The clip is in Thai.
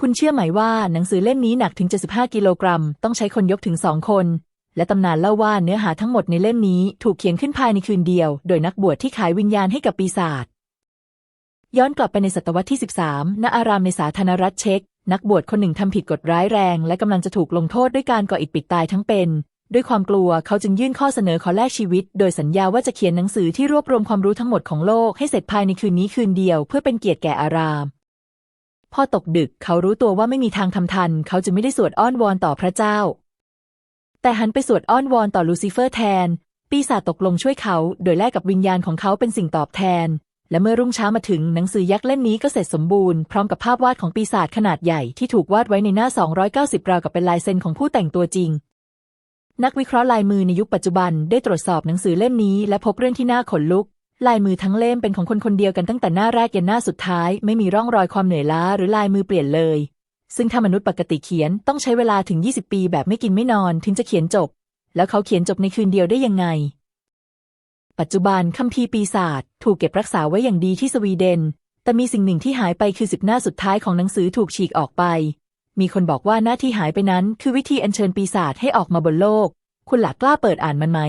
คุณเชื่อไหมว่าหนังสือเล่มนี้หนักถึง 75 กิโลกรัม ต้องใช้คนยกถึงสองคน และตำนานเล่าว่าเนื้อหาทั้งหมดในเล่มนี้ถูกเขียนขึ้นภายในคืนเดียว โดยนักบวชที่ขายวิญญาณให้กับปีศาจ ย้อนกลับไปในศตวรรษที่ 13 ณ อารามในสาธารณรัฐเช็ก นักบวชคนหนึ่งทำผิดกฎร้ายแรง และกำลังจะถูกลงโทษด้วยการก่ออิฐปิดตายทั้งเป็น ด้วยความกลัวเขาจึงยื่นข้อเสนอขอแลกชีวิต โดยสัญญาว่าจะเขียนหนังสือที่รวบรวมความรู้ทั้งหมดของโลกให้เสร็จภายในคืนนี้คืนเดียว เพื่อเป็นเกียรติแก่อาราม พอตกดึกเขารู้ตัวว่าไม่มีทางทำทัน เขาจึงไม่ได้สวดอ้อนวอนต่อพระเจ้า แต่หันไปสวดอ้อนวอนต่อลูซิเฟอร์แทน ปีศาจตกลงช่วยเขา โดยแลกกับวิญญาณของเขาเป็นสิ่งตอบแทน และเมื่อรุ่งเช้ามาถึงหนังสือยักษ์เล่มนี้ก็เสร็จสมบูรณ์ พร้อมกับภาพวาดของปีศาจขนาดใหญ่ที่ถูกวาดไว้ในหน้า 290 ราวกับเป็นลายเซ็นของผู้แต่งตัวจริง นักวิเคราะห์ลายมือในยุคปัจจุบันได้ตรวจสอบหนังสือเล่มนี้และพบเรื่องที่น่าขนลุก ลายมือทั้งเล่มเป็นของคนคนเดียวกันตั้งแต่หน้าแรกยันหน้าสุดท้าย ไม่มีร่องรอยความเหนื่อยล้าหรือลายมือเปลี่ยนเลย ซึ่งถ้ามนุษย์ปกติเขียนต้องใช้เวลาถึง 20 ปีแบบไม่กินไม่นอนถึงจะเขียนจบ แล้วเขาเขียนจบในคืนเดียวได้ยังไง ปัจจุบันคัมภีร์ปีศาจถูกเก็บรักษาไว้อย่างดีที่สวีเดน แต่มีสิ่งหนึ่งที่หายไปคือสิบหน้าสุดท้ายของหนังสือถูกฉีกออกไป มีคนบอกว่าหน้าที่หายไปนั้น คือวิธีอัญเชิญปีศาจให้ออกมาบนโลก คุณหลักกล้าเปิดอ่านมันไหม